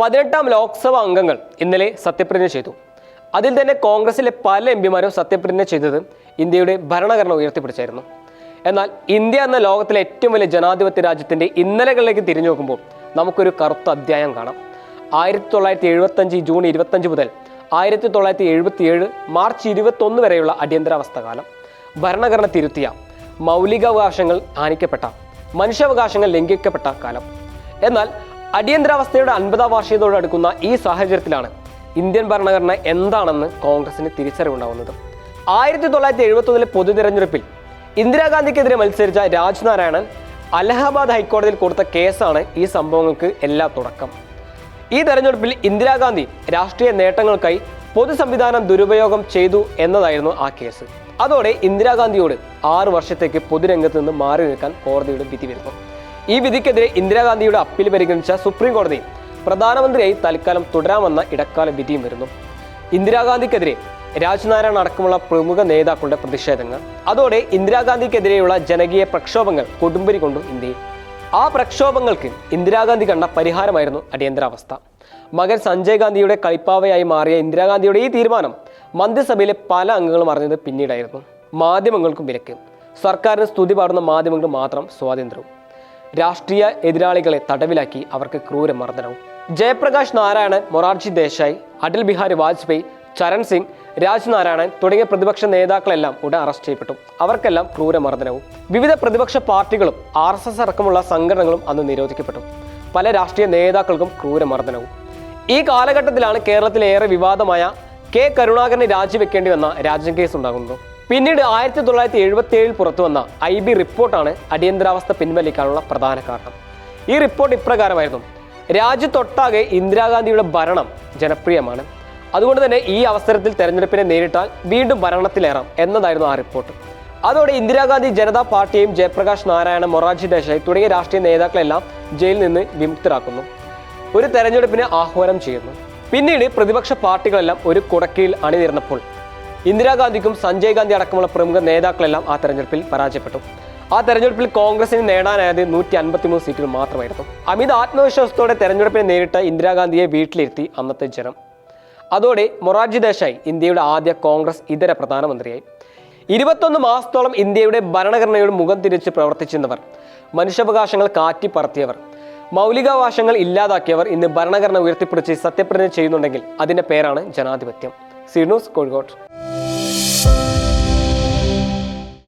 പതിനെട്ടാം ലോക്സഭാ അംഗങ്ങൾ ഇന്നലെ സത്യപ്രതിജ്ഞ ചെയ്തു. അതിൽ തന്നെ കോൺഗ്രസിലെ പല എം പിമാരും സത്യപ്രതിജ്ഞ ചെയ്തത് ഇന്ത്യയുടെ ഭരണഘടന ഉയർത്തിപ്പിടിച്ചായിരുന്നു. എന്നാൽ ഇന്ത്യ എന്ന ലോകത്തിലെ ഏറ്റവും വലിയ ജനാധിപത്യ രാജ്യത്തിന്റെ ഇന്നലകളിലേക്ക് തിരിഞ്ഞു നോക്കുമ്പോൾ നമുക്കൊരു കറുത്ത അധ്യായം കാണാം. ആയിരത്തി തൊള്ളായിരത്തി എഴുപത്തഞ്ച് ജൂൺ ഇരുപത്തഞ്ച് മുതൽ ആയിരത്തി തൊള്ളായിരത്തി എഴുപത്തി ഏഴ് മാർച്ച് ഇരുപത്തൊന്ന് വരെയുള്ള അടിയന്തരാവസ്ഥ കാലം. ഭരണഘടന തിരുത്തിയ മൗലികാവകാശങ്ങൾ ഹാനിക്കപ്പെട്ട മനുഷ്യാവകാശങ്ങൾ ലംഘിക്കപ്പെട്ട കാലം. എന്നാൽ അടിയന്തരാവസ്ഥയുടെ അൻപതാം വാർഷികത്തോടടുക്കുന്ന ഈ സാഹചര്യത്തിലാണ് ഇന്ത്യൻ ഭരണഘടന എന്താണെന്ന് കോൺഗ്രസിന് തിരിച്ചറിവുണ്ടാവുന്നത്. ആയിരത്തി തൊള്ളായിരത്തി എഴുപത്തൊന്നിലെ പൊതു തിരഞ്ഞെടുപ്പിൽ ഇന്ദിരാഗാന്ധിക്കെതിരെ മത്സരിച്ച രാജ്നാരായണൻ അലഹബാദ് ഹൈക്കോടതിയിൽ കൊടുത്ത കേസാണ് ഈ സംഭവങ്ങൾക്ക് എല്ലാ തുടക്കം. ഈ തെരഞ്ഞെടുപ്പിൽ ഇന്ദിരാഗാന്ധി രാഷ്ട്രീയ നേട്ടങ്ങൾക്കായി പൊതു സംവിധാനം ദുരുപയോഗം ചെയ്തു എന്നതായിരുന്നു ആ കേസ്. അതോടെ ഇന്ദിരാഗാന്ധിയോട് ആറു വർഷത്തേക്ക് പൊതുരംഗത്ത് നിന്ന് മാറി നിൽക്കാൻ കോടതിയുടെ വിധി വരുന്നു. ഈ വിധിക്കെതിരെ ഇന്ദിരാഗാന്ധിയുടെ അപ്പീൽ പരിഗണിച്ച സുപ്രീം കോടതി പ്രധാനമന്ത്രിയായി തൽക്കാലം തുടരാമെന്ന ഇടക്കാല വിധിയും വരുന്നു. ഇന്ദിരാഗാന്ധിക്കെതിരെ രാജ്നാരായണ അടക്കമുള്ള പ്രമുഖ നേതാക്കളുടെ പ്രതിഷേധങ്ങൾ അതോടെ ഇന്ദിരാഗാന്ധിക്കെതിരെയുള്ള ജനകീയ പ്രക്ഷോഭങ്ങൾ കൊടുമ്പിരി കൊണ്ടു ഇന്ത്യയിൽ ആ പ്രക്ഷോഭങ്ങൾക്ക് ഇന്ദിരാഗാന്ധി കണ്ട പരിഹാരമായിരുന്നു അടിയന്തരാവസ്ഥ. മകൻ സഞ്ജയ് ഗാന്ധിയുടെ കളിപ്പാവയായി മാറിയ ഇന്ദിരാഗാന്ധിയുടെ ഈ തീരുമാനം മന്ത്രിസഭയിലെ പല അംഗങ്ങളും അറിഞ്ഞത് പിന്നീടായിരുന്നു. മാധ്യമങ്ങൾക്കും വിലക്ക്. സർക്കാരിന് സ്തുതി പാടുന്ന മാധ്യമങ്ങൾ മാത്രം സ്വാതന്ത്ര്യവും രാഷ്ട്രീയ എതിരാളികളെ തടവിലാക്കി അവർക്ക് ക്രൂര മർദ്ദനവും ജയപ്രകാശ് നാരായണൻ മൊറാർജി ദേശായി അടൽ ബിഹാരി വാജ്പേയി ചരൺ സിംഗ് രാജ്നാരായണൻ തുടങ്ങിയ പ്രതിപക്ഷ നേതാക്കളെല്ലാം ഉടൻ അറസ്റ്റ് ചെയ്യപ്പെട്ടു. അവർക്കെല്ലാം ക്രൂരമർദ്ദനവും വിവിധ പ്രതിപക്ഷ പാർട്ടികളും ആർ എസ് എസ് അടക്കമുള്ള സംഘടനകളും അന്ന് നിരോധിക്കപ്പെട്ടു. പല രാഷ്ട്രീയ നേതാക്കൾക്കും ക്രൂരമർദ്ദനവും ഈ കാലഘട്ടത്തിലാണ് കേരളത്തിലേറെ വിവാദമായ കെ കരുണാകരനെ രാജിവെക്കേണ്ടി വന്ന രാജ്യം കേസ് ഉണ്ടാകുന്നത്. പിന്നീട് ആയിരത്തി തൊള്ളായിരത്തി എഴുപത്തി ഏഴിൽ പുറത്തു വന്ന ഐ ബി റിപ്പോർട്ടാണ് അടിയന്തരാവസ്ഥ പിൻവലിക്കാനുള്ള പ്രധാന കാരണം. ഈ റിപ്പോർട്ട് ഇപ്രകാരമായിരുന്നു. രാജ്യത്തൊട്ടാകെ ഇന്ദിരാഗാന്ധിയുടെ ഭരണം ജനപ്രിയമാണ്. അതുകൊണ്ട് തന്നെ ഈ അവസരത്തിൽ തെരഞ്ഞെടുപ്പിനെ നേരിട്ടാൽ വീണ്ടും ഭരണത്തിലേറാം എന്നതായിരുന്നു ആ റിപ്പോർട്ട്. അതോടെ ഇന്ദിരാഗാന്ധി ജനതാ പാർട്ടിയെയും ജയപ്രകാശ് നാരായണ മൊറാർജി ദേശായി തുടങ്ങിയ രാഷ്ട്രീയ നേതാക്കളെല്ലാം ജയിലിൽ നിന്ന് വിമുക്തരാക്കുന്നു. ഒരു തെരഞ്ഞെടുപ്പിന് ആഹ്വാനം ചെയ്യുന്നു. പിന്നീട് പ്രതിപക്ഷ പാർട്ടികളെല്ലാം ഒരു കുടക്കീഴിൽ അണിനിരന്നപ്പോൾ ഇന്ദിരാഗാന്ധിക്കും സഞ്ജയ് ഗാന്ധി അടക്കമുള്ള പ്രമുഖ നേതാക്കളെല്ലാം ആ തെരഞ്ഞെടുപ്പിൽ പരാജയപ്പെട്ടു. ആ തെരഞ്ഞെടുപ്പിൽ കോൺഗ്രസിന് നേടാനായത് നൂറ്റി അൻപത്തിമൂന്ന് സീറ്റുകൾ മാത്രമായിരുന്നു. അമിത ആത്മവിശ്വാസത്തോടെ തെരഞ്ഞെടുപ്പിനെ നേരിട്ട് ഇന്ദിരാഗാന്ധിയെ വീട്ടിലിരുത്തി അന്നത്തെ ജനം. അതോടെ മൊറാർജി ദേശായി ഇന്ത്യയുടെ ആദ്യ കോൺഗ്രസ് ഇതര പ്രധാനമന്ത്രിയായി. ഇരുപത്തൊന്ന് മാസത്തോളം ഇന്ത്യയുടെ ഭരണഘടനയോട് മുഖം തിരിച്ച് പ്രവർത്തിച്ചിരുന്നവർ മനുഷ്യാവകാശങ്ങൾ കാറ്റിപ്പറത്തിയവർ മൗലികാവകാശങ്ങൾ ഇല്ലാതാക്കിയവർ ഇന്ന് ഭരണഘടന ഉയർത്തിപ്പിടിച്ച് സത്യപ്രതിജ്ഞ ചെയ്യുന്നുണ്ടെങ്കിൽ അതിന്റെ പേരാണ് ജനാധിപത്യം. സിനൂസ് കോഴിക്കോട്.